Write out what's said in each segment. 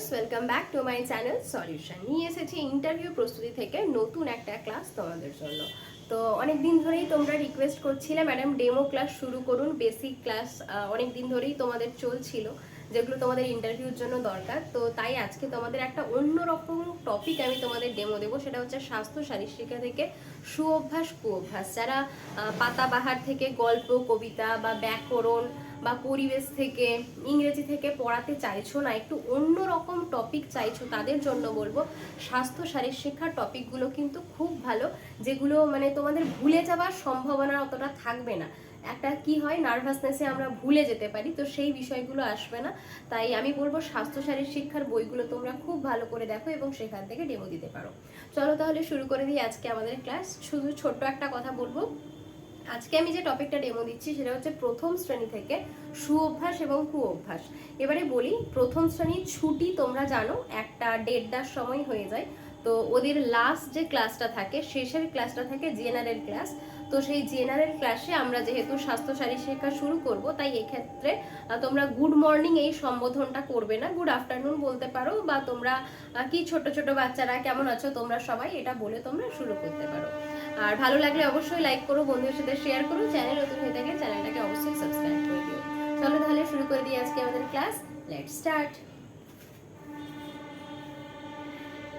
Viewers welcome back to my channel solution নিয়ে এসেছি interview প্রস্তুতি থেকে নতুন একটা ক্লাস তোমাদের জন্য। তো অনেক দিন ধরেই তোমরা রিকোয়েস্ট করছিলে ম্যাডাম ডেমো ক্লাস শুরু করুন বেসিক ক্লাস অনেক দিন ধরেই তোমাদের চলছিল। যেগুলো তোমাদের ইন্টারভিউর জন্য দরকার। তো তাই আজকে তোমাদের একটা অন্যরকম টপিক আমি তোমাদের ডেমো দেবো, সেটা হচ্ছে স্বাস্থ্য শারীরিকা থেকে সুঅভ্যাস, কুঅভ্যাস। যারা পাতাবাহার থেকে গল্প, কবিতা বা ব্যাকরণ বা পরিবেশ থেকে ইংরেজি থেকে পড়াতে চাইছো না, একটু অন্য রকম টপিক চাইছো, তাদের জন্য বলব স্বাস্থ্য শারীর শিক্ষার টপিকগুলো কিন্তু খুব ভালো, যেগুলো মানে তোমাদের ভুলে যাওয়ার সম্ভাবনা অতটা থাকবে না। একটা কি হয় নার্ভাসনেসে আমরা ভুলে যেতে পারি, তো সেই বিষয়গুলো আসবে না। তাই আমি বলব স্বাস্থ্য শারীর শিক্ষার বইগুলো তোমরা খুব ভালো করে দেখো এবং সেখান থেকে ডেমো দিতে পারো। চলো তাহলে শুরু করে দিই আজকে আমাদের ক্লাস শুধু ছোট্ট একটা কথা বলব। আজকে আমি যে টপিকটা ডেমো দিচ্ছি সেটা হচ্ছে প্রথম শ্রেণি থেকে সুঅভ্যাস এবং কুঅভ্যাস। এবারে বলি, প্রথম শ্রেণির ছুটি তোমরা জানো, একটা দেড়টার সময় হয়ে যায়। তো ওদের লাস্ট যে ক্লাসটা থাকে, শেষের ক্লাসটা থাকে জেনারেল ক্লাস তো সেই জেনারেল ক্লাসে আমরা যেহেতু স্বাস্থ্য শারীর শিক্ষা শুরু করব, তাই এক্ষেত্রে তোমরা গুড মর্নিং এই সম্বোধনটা করবে না। গুড আফটারনুন বলতে পারো বা তোমরা কি ছোট ছোট বাচ্চারা কেমন আছো, তোমরা সবাই এটা বলে তোমরা শুরু করতে পারো। আর ভালো লাগলে অবশ্যই লাইক করো, বন্ধুদের সাথে শেয়ার করো চ্যানেল নতুন হয়ে থাকে চ্যানেলটাকে অবশ্যই সাবস্ক্রাইব করে দিও। চলো তাহলে শুরু করে দিই আজকে আমাদের ক্লাস লেট স্টার্ট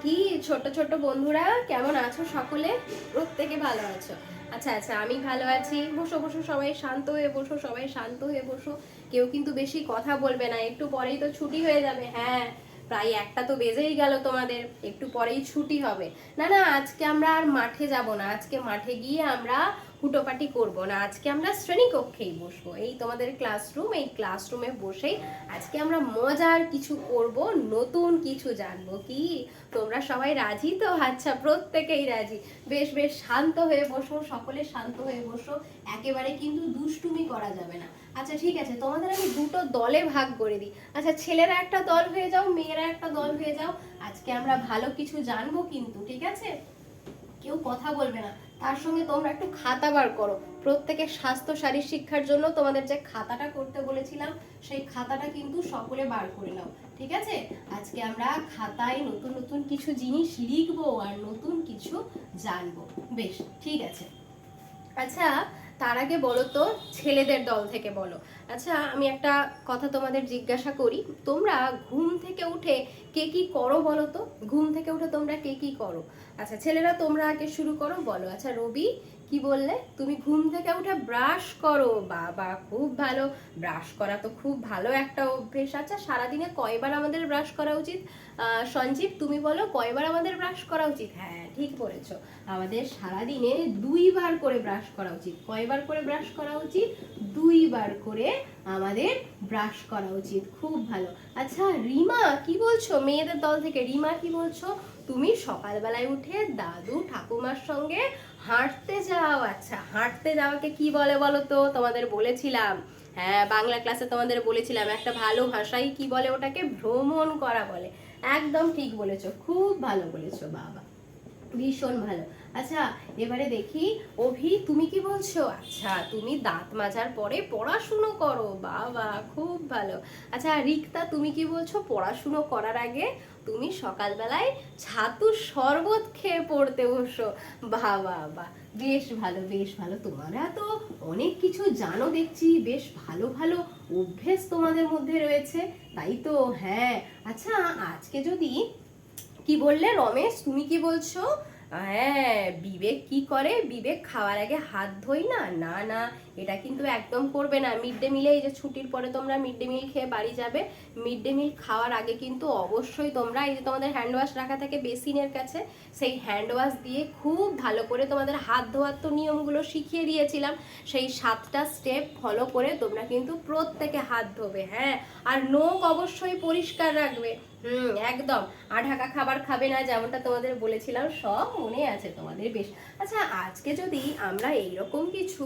কি ছোট ছোট বন্ধুরা, কেমন আছো সকলে? প্রত্যেকে ভালো আছো? আচ্ছা আচ্ছা আমি ভালো আছি। বসো বসো, সবাই শান্ত হয়ে বসো, সবাই শান্ত হয়ে বসো। কেউ কিন্তু বেশি কথা বলবে না, একটু পরেই তো ছুটি হয়ে যাবে হ্যাঁ। প্রায় একটা তো বেজেই গেল তোমাদের, একটু পরেই ছুটি হবে। না না, আজকে আমরা আর মাঠে যাব না, আজকে মাঠে গিয়ে আমরা হুটোপাটি করব না, আজকে আমরা শ্রেণীকক্ষেই বসবো। এই তোমাদের ক্লাসরুম এই ক্লাসরুমে বসেই আজকে আমরা মজার কিছু করব, নতুন কিছু জানব। কি? তোমরা সবাই রাজি তো? আচ্ছা প্রত্যেকেই রাজি। বেশ বেশ, শান্ত হয়ে বসো, সকলে শান্ত হয়ে বসো। একেবারে কিন্তু দুষ্টুমি করা যাবে না। আচ্ছা ঠিক আছে, তোমাদের আমি দুটো দলে ভাগ করে দিই। আচ্ছা ছেলেরা একটা দল হয়ে যাও, মেয়েরা একটা দল হয়ে যাও। আজকে আমরা ভালো কিছু জানব কিন্তু, ঠিক আছে? কেউ কথা বলবে না। তার সঙ্গে তোমরা একটু খাতা বার করো। প্রত্যেকের স্বাস্থ্য শারীর শিক্ষার জন্য তোমাদের যে খাতাটা করতে বলেছিলাম, সেই খাতাটা কিন্তু সকলে বার করে নাও, ঠিক আছে? আজকে আমরা খাতায় নতুন নতুন কিছু জিনিস লিখব আর নতুন কিছু জানব। বেশ, ঠিক আছে। আচ্ছা তার আগে বলো তো ছেলেদের দল থেকে বলো। আচ্ছা আমি একটা কথা তোমাদের জিজ্ঞাসা করি, তোমরা ঘুম থেকে উঠে কে কি করো বলো তো? ঘুম থেকে উঠে তোমরা কে কি করো? আচ্ছা ছেলেরা তোমরা আগে শুরু করো, বলো। আচ্ছা রবি কি বললে? তুমি ঘুম থেকে উঠে ব্রাশ করো। বাবা, খুব ভালো। ব্রাশ করা তো খুব ভালো একটা অভ্যেস। আচ্ছা সারাদিনে কয়বার আমাদের ব্রাশ করা উচিত? সঞ্জীব, তুমি বলো, কয়বার আমাদের ব্রাশ করা উচিত? হ্যাঁ ঠিক বলেছ। আমাদের সারাদিনে দুইবার করে ব্রাশ করা উচিত। কয়বার করে ব্রাশ করা উচিত? দুইবার করে আমাদের ব্রাশ করা উচিত। খুব ভালো। আচ্ছা রিমা, কি বলছো? মেয়েদের দল থেকে রিমা কি বলছো? তুমি সকালবেলায় উঠে দাদু ঠাকুমার সঙ্গে হাঁটতে যাও আচ্ছা হাঁটতে যাওয়াকে কি বলে বলো তো? তোমাদের বলেছিলাম। হ্যাঁ বাংলা ক্লাসে তোমাদের বলেছিলাম, একটা ভালো ভাষাই কি বলে ওটাকে? ভ্রমণ করা বলে। একদম ঠিক বলেছ, খুব ভালো বলেছ বাবা। ভীষণ ভালো। আচ্ছা এবারে দেখি। অভি, তুমি কি বলছো? আচ্ছা তুমি দাঁত মাজার পরে পড়াশুনো করো। বাবা, খুব ভালো। আচ্ছা রিক্তা, তুমি কি বলছো? পড়াশুনো করার আগে তুমি সকালবেলায় ছাতু শরবত খেয়ে পড়তে বসো। বাহ বাহ! বেশ ভালো বেশ ভালো। তোমরা তো অনেক কিছু জানো, দেখছি। বেশ ভালো ভালো অভ্যেস তোমাদের মধ্যে রয়েছে, তাই তো? হ্যাঁ। আচ্ছা আজকে যদি কি বললে, রমেশ, তুমি কি বলছো? হ্যাঁ বিবেক কি করে? বিবেক খাওয়ার আগে হাত ধোই না? না না, এটা কিন্তু একদম করবে না। মিড ডে মিলে এই যে ছুটির পরে তোমরা মিড ডে মিল খেয়ে বাড়ি যাবে। মিড ডে মিল খাওয়ার আগে কিন্তু অবশ্যই তোমরা এই যে তোমাদের হ্যান্ড ওয়াশ রাখা থাকে বেসিনের কাছে, সেই হ্যান্ড ওয়াশ দিয়ে খুব ভালো করে তোমাদের হাত ধোয়ার তো নিয়মগুলো শিখিয়ে দিয়েছিলাম। সেই সাতটা স্টেপ ফলো করে তোমরা কিন্তু প্রত্যেকে হাত ধোবে হ্যাঁ। আর নখ অবশ্যই পরিষ্কার রাখবে। হুম, একদম। আঢাকা খাবার খাবে না যেমনটা তোমাদের বলেছিলাম, সব মনে আছে তোমাদের বেশ। আচ্ছা আজকে যদি আমরা এইরকম কিছু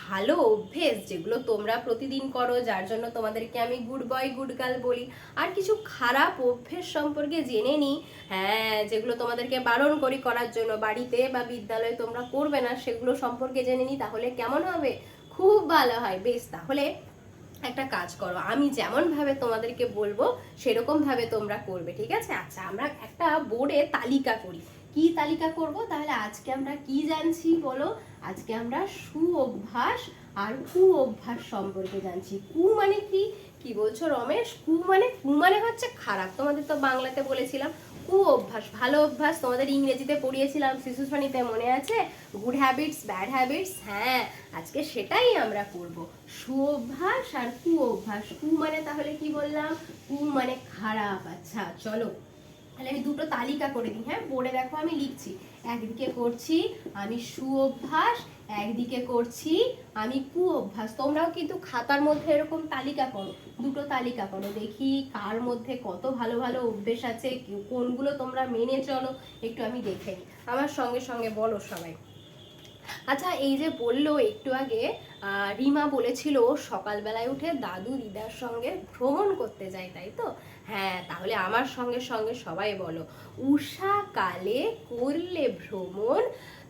ভালো অভ্যেস যেগুলো তোমরা প্রতিদিন করো, যার জন্য তোমাদেরকে আমি গুড বয় গুড গার্ল বলি, আর কিছু খারাপ অভ্যেস সম্পর্কে জেনে নিই হ্যাঁ যেগুলো তোমাদেরকে বারণ করি করার জন্য, বাড়িতে বা বিদ্যালয়ে তোমরা করবে না, সেগুলো সম্পর্কে জেনে নিই, তাহলে কেমন হবে? খুব ভালো হয়, বেশ, তাহলে একটা কাজ করো। আমি যেমন ভাবে তোমাদেরকে বলব সেরকম ভাবে তোমরা করবে, ঠিক আছে? আচ্ছা আমরা একটা বোর্ডে তালিকা করি। কি তালিকা করব? তাহলে আজকে আমরা কি জানছি বলো? আজকে আমরা সু অভ্যাস আর কু অভ্যাস সম্পর্কে জানছি। কু মানে কি? কি বলছো রমেশ? কু মানে কু মানে হচ্ছে খারাপ। তোমাদের তো বাংলাতে বলেছিলাম। কু অভ্যাস, ভালো অভ্যাস তোমাদের ইংরেজিতে পড়িয়েছিলাম, শিশু শ্রেণীতে মনে আছে? গুড হ্যাবিটস ব্যাড হ্যাবিটস হ্যাঁ আজকে সেটাই আমরা করব। সু অভ্যাস আর কু অভ্যাস কু মানে তাহলে কি বললাম? কু মানে খারাপ আচ্ছা চলো। তাহলে আমি দুটো তালিকা করে দিই হ্যাঁ? বোর্ডে দেখো, আমি লিখছি। একদিকে করছি, আমি সু অভ্যাস একদিকে করছি, আমি কু অভ্যাস। তোমরাও কিন্তু খাতার মধ্যে এরকম তালিকা করো, দুটো তালিকা করো, দেখি কার মধ্যে কত ভালো ভালো অভ্যেস আছে কোনগুলো তোমরা মেনে চলো, একটু আমি দেখে আমার সঙ্গে সঙ্গে বলো সবাই। আচ্ছা এই যে বলল একটু আগে রিমা বলেছিল সকালবেলায় উঠে দাদু দিদার সঙ্গে ভ্রমণ করতে যায়, তাই তো? হ্যাঁ তাহলে আমার সঙ্গে সঙ্গে সবাই বলো, উষা কালে করলে ভ্রমণ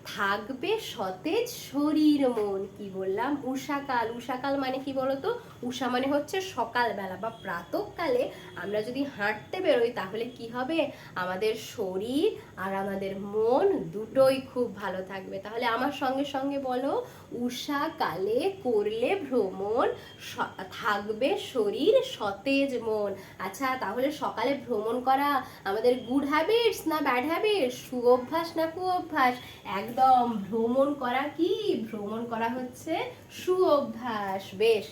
থাকবে সতেজ শরীর মন, কি বললাম? উষাকাল উষাকাল মানে কি বলতো? উষা মানে হচ্ছে সকালবেলা বা প্রাতকালে আমরা যদি হাঁটতে বেরোই, তাহলে কি হবে? আমাদের শরীর আর আমাদের মন দুটোই খুব ভালো থাকবে। তাহলে আমার সঙ্গে সঙ্গে বলো উষাকালে করলে ভ্রমণ থাকবে শরীর সতেজ মন। আচ্ছা তাহলে সকালে ভ্রমণ করা আমাদের গুড হ্যাবিটস না ব্যাড হ্যাবিটস সু অভ্যাস না কু অভ্যাস একদম ভ্রমণ করা কি? ভ্রমণ করা হচ্ছে সু অভ্যাস বেশ,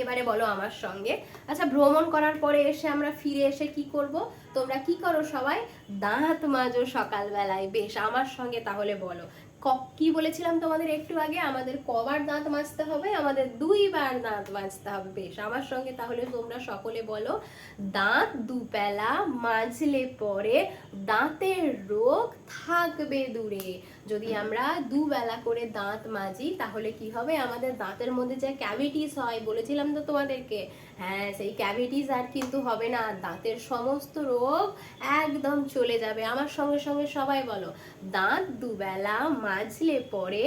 এবারে বলো আমার সঙ্গে। আচ্ছা ভ্রমণ করার পরে এসে আমরা ফিরে এসে কি করব? তোমরা কি করো সবাই? দাঁত মাজো সকালবেলায়। বেশ, আমার সঙ্গে তাহলে বলো। কি বলেছিলাম তোমাদের একটু আগে? আমাদের কবার দাঁত মাজতে হবে, আমাদের দুইবার দাঁত মাজতে হবে। বেশ, আমার সঙ্গে তাহলে তোমরা সকলে বলো, দাঁত দুবেলা মাজলে পরে দাঁতের রোগ থাকবে দূরে। যদি আমরা দুবেলা করে দাঁত মাজি, তাহলে কি হবে? আমাদের দাঁতের মধ্যে যে ক্যাভিটিস হয়, বলেছিলাম তো তোমাদেরকে হ্যাঁ সেই ক্যাভিটিস আর কিন্তু হবে না। দাঁতের সমস্ত রোগ একদম চলে যাবে। আমার সঙ্গে সঙ্গে সবাই বলো দাঁত দুবেলা মাজলে পরে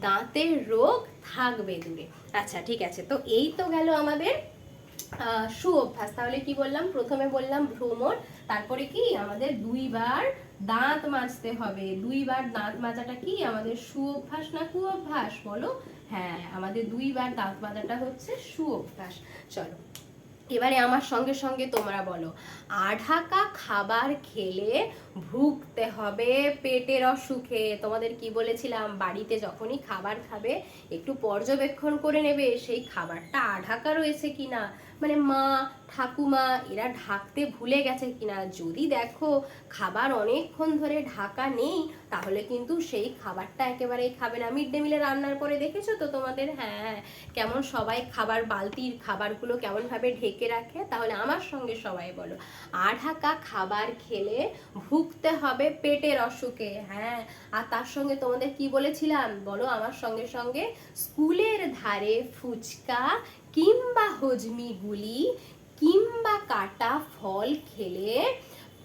দাঁতের রোগ থাকবে দূরে। আচ্ছা ঠিক আছে। তো এই তো গেল আমাদের আহ, সু অভ্যাস তাহলে কি বললাম? প্রথমে বললাম ভ্রমণ তারপরে কি? আমাদের দুইবার দাঁত মাজতে হবে। দুইবার দাঁত মাজাটা কি? আমাদের সু অভ্যাস না কু অভ্যাস বলো। হ্যাঁ আমাদের দুইবার দাঁত বাঁধাটা হচ্ছে সু অভ্যাস চলো, এবারে আমার সঙ্গে সঙ্গে তোমরা বলো, আঢাকা খাবার খেলে ভুগতে হবে পেটের অসুখে। তোমাদের কি বলেছিলাম, বাড়িতে যখনই খাবার খাবে, একটু পর্যবেক্ষণ করে নেবে সেই খাবারটা আঢাকা রয়েছে কিনা। মানে মা, ঠাকুমা, এরা ঢাকতে ভুলে গেছে কিনা? যদি দেখো, খাবার অনেকক্ষণ ধরে ঢাকা নেই, তাহলে কিন্তু সেই খাবারটা একেবারেই খাবে না। মিড ডে মিলে রান্নার পরে দেখেছ তো তোমাদের? হ্যাঁ কেমন সবাই খাবার, বালতির খাবারগুলো কেমনভাবে ঢেকে রাখে? তাহলে আমার সঙ্গে সবাই বলো। আঢাকা খাবার খেলে ভুগতে হবে পেটের অসুখে। হ্যাঁ আর তার সঙ্গে তোমাদের কি বলেছিলাম? বলো আমার সঙ্গে সঙ্গে। স্কুলের ধারে ফুচকা কিংবা হজমিগুলি কিংবা কাটা ফল খেলে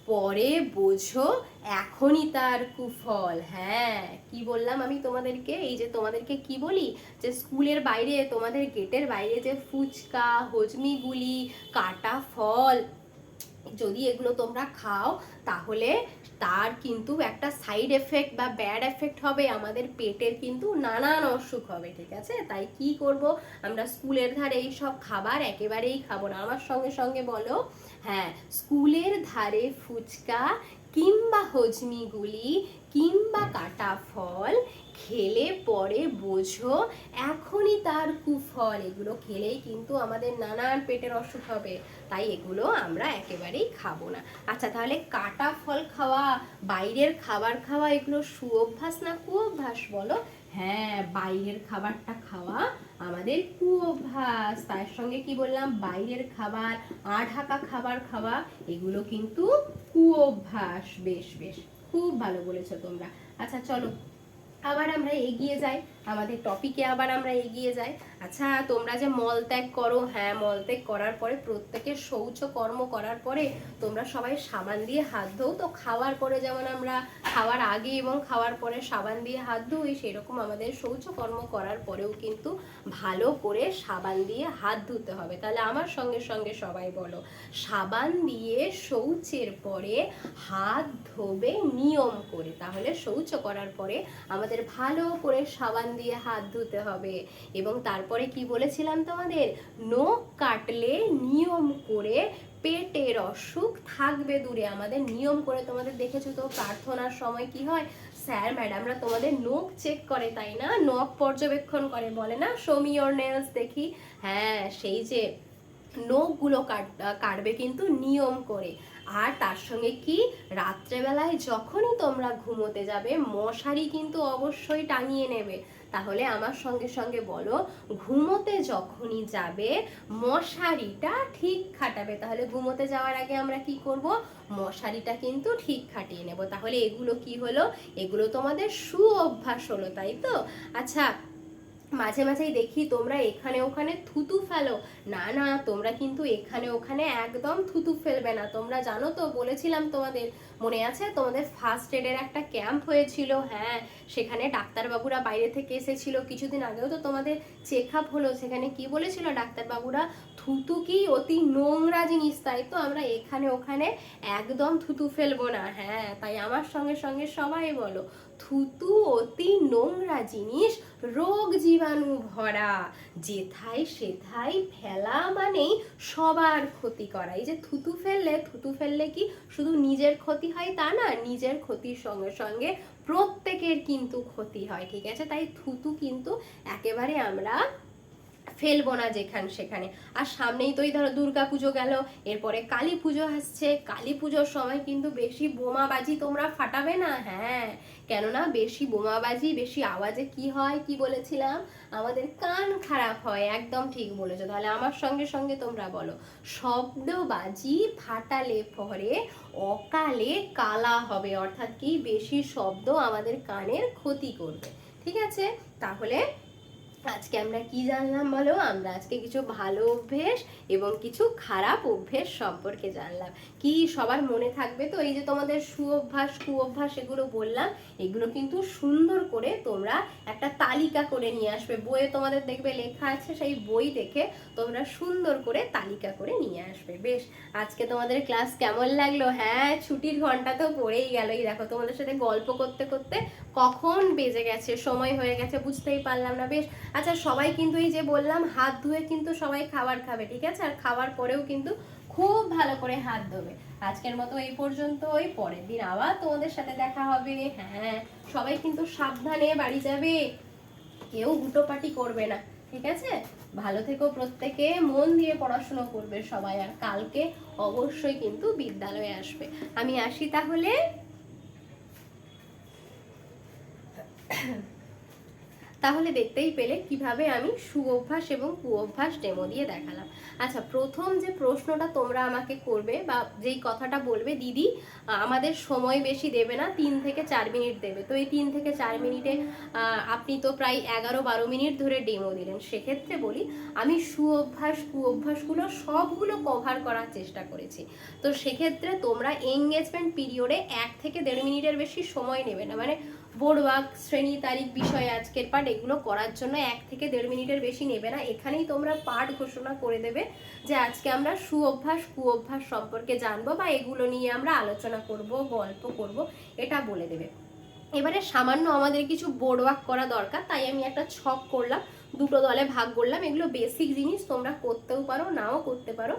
পরে বোঝো এখনই তার কুফল। হ্যাঁ কি বললাম আমি তোমাদেরকে? এই যে তোমাদেরকে কি বলি? যে স্কুলের বাইরে, তোমাদের গেটের বাইরে যে ফুচকা, হজমিগুলি, কাটা ফল, যদি এগুলো তোমরা খাও, তাহলে তার কিন্তু একটা সাইড এফেক্ট বা ব্যাড এফেক্ট হবে, আমাদের পেটের কিন্তু নানান অসুখ হবে, ঠিক আছে? তাই কি করব? আমরা স্কুলের ধারে এই সব খাবার একেবারেই খাব না। আমার সঙ্গে সঙ্গে বলো হ্যাঁ স্কুলের ধারে ফুচকা কিংবা হজমিগুলি কিংবা কাটা ফল খেলে পরে বোঝো, এখনই তার কুফল। এগুলো খেলেই কিন্তু আমাদের নানান পেটের অসুখ হবে। তাই এগুলো আমরা একেবারেই খাব না। আচ্ছা তাহলে কাটা ফল খাওয়া, বাইরের খাবার খাওয়া, এগুলো সুঅভ্যাস না কুঅভ্যাস বলো? হ্যাঁ বাইরের খাবারটা খাওয়া আমাদের কুঅভ্যাস। তার সঙ্গে কি বললাম? বাইরের খাবার, আঢাকা খাবার খাওয়া, এগুলো কিন্তু কুঅভ্যাস। বেশ বেশ। খুব ভালো বলেছ তোমরা। আচ্ছা চলো আবার আমরা এগিয়ে যাই। আমাদের টপিকে আবার আমরা এগিয়ে যাই। আচ্ছা তোমরা যে মল ত্যাগ করো হ্যাঁ মল ত্যাগ করার পরে প্রত্যেকের শৌচ কর্ম করার পরে তোমরা সবাই সাবান দিয়ে হাত ধোও। তো খাওয়ার পরে যেমন আমরা খাওয়ার আগে এবং খাওয়ার পরে সাবান দিয়ে হাত ধুই, সেরকম আমাদের শৌচ কর্ম করার পরেও কিন্তু ভালো করে সাবান দিয়ে হাত ধুতে হবে। তাহলে আমার সঙ্গে সঙ্গে সবাই বলো, সাবান দিয়ে শৌচের পরে হাত ধোবে নিয়ম করে। তাহলে শৌচ করার পরে আমাদের ভালো করে সাবান দিয়ে হাত ধুতে হবে। এবং তারপরে কি বলেছিলাম তোমাদের? নখ কাটলে নিয়ম করে পেটের অসুখ থাকবে দূরে। আমাদের নিয়ম করে তোমাদের দেখেছ তো, প্রার্থনার সময় কি হয়? স্যার, ম্যাডামরা তোমাদের নখ চেক করে, তাই না? নখ পর্যবেক্ষণ করে, বলে না? ইয়োর নেলস দেখি। হ্যাঁ সেই যে নখগুলো কাট, কাটবে কিন্তু নিয়ম করে। আর তার সঙ্গে কি? রাত্রেবেলায় যখনই তোমরা ঘুমোতে যাবে, মশারি কিন্তু অবশ্যই টাঙিয়ে নেবে। তাহলে আমার সঙ্গে সঙ্গে বলো, ঘুমোতে যখনই যাবে, মশারিটা ঠিক খাটাবে। তাহলে ঘুমোতে যাওয়ার আগে আমরা কি করব? মশারিটা কিন্তু ঠিক খাটিয়ে নেব। তাহলে এগুলো কি হলো? এগুলো তোমাদের সু অভ্যাস হলো, তাই তো? আচ্ছা মাঝে মাঝেই দেখি তোমরা এখানে ওখানে থুতু ফেলো। না না, তোমরা কিন্তু এখানে ওখানে একদম থুতু ফেলবে না। তোমরা জানো তো, বলেছিলাম তোমাদের মনে আছে? তোমাদের ফার্স্ট এডের একটা ক্যাম্প হয়েছিল হ্যাঁ সেখানে ডাক্তারবাবুরা বাইরে থেকে এসেছিল। কিছুদিন আগেও তো তোমাদের চেক আপ হলো, সেখানে কি বলেছিল ডাক্তারবাবুরা? থুতু কি অতি নোংরা জিনিস, তাই তো আমরা এখানে ওখানে একদম থুতু ফেলব না। হ্যাঁ তাই আমার সঙ্গে সঙ্গে সবাই বলো, থুতু অতি নোংরা জিনিস, রোগ জীবাণু ভরা। যেথায় সেথায় ফেলা মানেই সবার ক্ষতি করা। এই যে থুতু ফেললে থুতু ফেললে কি শুধু নিজের ক্ষতি হয় তা না, নিজের ক্ষতির সঙ্গে সঙ্গে প্রত্যেকের কিন্তু ক্ষতি হয়, ঠিক আছে? তাই থুতু কিন্তু একেবারে আমরা ফেলব না যেখান সেখানে। আর সামনেই তো এই ধরো দুর্গা পুজো গেল, এরপরে কালী পুজো আসছে। কালী পুজোর সময় কিন্তু বেশি বোমাবাজি তোমরা ফাটাবে না হ্যাঁ। কেননা বেশি বোমাবাজি, বেশি আওয়াজে কি হয় কি বলেছিলাম? আমাদের কান খারাপ হয়, একদম ঠিক বলেছ। তাহলে আমার সঙ্গে সঙ্গে তোমরা বলো, শব্দবাজি ফাটালে পরে অকালে কালা হবে, অর্থাৎ কি বেশি শব্দ আমাদের কানের ক্ষতি করবে। ঠিক আছে? তাহলে আজকে আমরা কি জানলাম বলো? আমরা আজকে কিছু ভালো অভ্যেস এবং কিছু খারাপ অভ্যেস সম্পর্কে জানলাম। কি সবার মনে থাকবে? তো এই যে তোমাদের সুঅভ্যাস, কুঅভ্যাস এগুলো বললাম, এগুলো কিন্তু সুন্দর করে তোমরা একটা তালিকা করে নিয়ে আসবে। বইয়ে তোমাদের দেখবে লেখা আছে, সেই বই দেখে তোমরা সুন্দর করে তালিকা করে নিয়ে আসবে। বেশ, আজকে তোমাদের ক্লাস কেমন লাগল? হ্যাঁ ছুটির ঘণ্টা তো পড়েই গেল। এই দেখো, তোমাদের সাথে গল্প করতে করতে কখন বেজে গেছে? সময় হয়ে গেছে, বুঝতেই পারলাম না। বেশ আচ্ছা সবাই কিন্তু এই যে বললাম, হাত ধুয়ে কিন্তু সবাই খাবার খাবে, ঠিক আছে? আর খাওয়ার পরেও কিন্তু খুব ভালো করে হাত ধোবে। আজকের মতো এই পর্যন্ত ওই পরের দিন আবার তোমাদের সাথে দেখা হবে। হ্যাঁ সবাই কিন্তু সাবধানে বাড়ি যাবে। কেউ হুটোপাটি করবে না, ঠিক আছে? ভালো থেকো প্রত্যেকে, মন দিয়ে পড়াশোনা করবে সবাই, আর কালকে অবশ্যই কিন্তু বিদ্যালয়ে আসবে। আমি আসি তাহলে। তাহলে দেখতেই পেলে কীভাবে আমি সুঅভ্যাস এবং কুঅভ্যাস ডেমো দিয়ে দেখালাম। আচ্ছা প্রথম যে প্রশ্নটা তোমরা আমাকে করবে বা যেই কথাটা বলবে, দিদি, আমাদের সময় বেশি দেবে না, তিন থেকে চার মিনিট দেবে। তো এই তিন থেকে চার মিনিটে আপনি তো প্রায় এগারো বারো মিনিট ধরে ডেমো দিলেন। সেক্ষেত্রে বলি, আমি সুঅভ্যাস, কুঅভ্যাসগুলো সবগুলো কভার করার চেষ্টা করেছি। তো সেক্ষেত্রে তোমরা এঙ্গেজমেন্ট পিরিয়ডে এক থেকে দেড় মিনিটের বেশি সময় নেবে না। মানে বোর্ড ওয়ার্ক শ্রেণি, তারিখ, বিষয়, আজকের পাঠ, এগুলো করার জন্য এক থেকে দেড় মিনিটের বেশি নেবে না। এখানেই তোমরা পাঠ ঘোষণা করে দেবে যে আজকে আমরা সুঅভ্যাস, কুঅভ্যাস সম্পর্কে জানব বা এগুলো নিয়ে আমরা আলোচনা করব, গল্প করব, এটা বলে দেবে। এবারে সামান্য আমাদের কিছু বোর্ড করা দরকার, তাই আমি একটা ছক করলাম, দুটো দলে ভাগ করলাম। এগুলো বেসিক জিনিস, তোমরা করতেও পারো, নাও করতে পারো।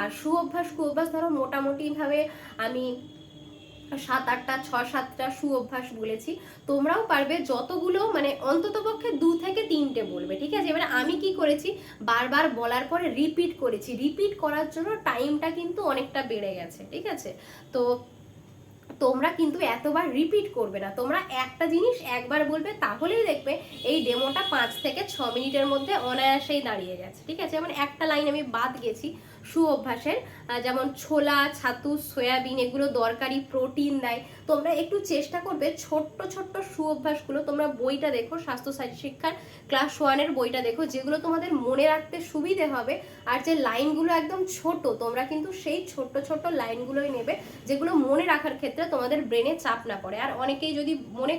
আর সুঅভ্যাস, কুঅভ্যাস ধরো, মোটামুটিভাবে আমি সাত আটটা, ছ সাতটা সুঅভ্যাস বলেছি। তোমরাও পারবে যতগুলো মানে অন্ততপক্ষে দু থেকে তিনটে বলবে, ঠিক আছে? এবারে আমি কি করেছি? বারবার বলার পরে রিপিট করেছি। রিপিট করার জন্য টাইমটা কিন্তু অনেকটা বেড়ে গেছে, ঠিক আছে? তো তোমরা কিন্তু এতবার রিপিট করবে না। তোমরা একটা জিনিস একবার বলবে, তাহলেই দেখবে এই ডেমোটা পাঁচ থেকে ছ মিনিটের মধ্যে অনায়াসেই দাঁড়িয়ে গেছে, ঠিক আছে? যেমন একটা লাইন আমি বাদ গেছি। সু অভ্যাসের যেমন ছোলা, ছাতু, সয়াবিন এগুলো দরকারি, প্রোটিন দেয়। তোমরা একটু চেষ্টা করবে ছোট্ট ছোট্ট সু অভ্যাসগুলো, তোমরা বইটা দেখো, স্বাস্থ্য সাথী শিক্ষার ক্লাস ওয়ানের বইটা দেখো, যেগুলো তোমাদের মনে রাখতে সুবিধে হবে। আর যে লাইনগুলো একদম ছোট, তোমরা কিন্তু সেই ছোট্ট ছোট্ট লাইনগুলোই নেবে, যেগুলো মনে রাখার ক্ষেত্রে তোমাদের ব্রেনে চাপ না পড়ে। আর অনেকেই যদি মনে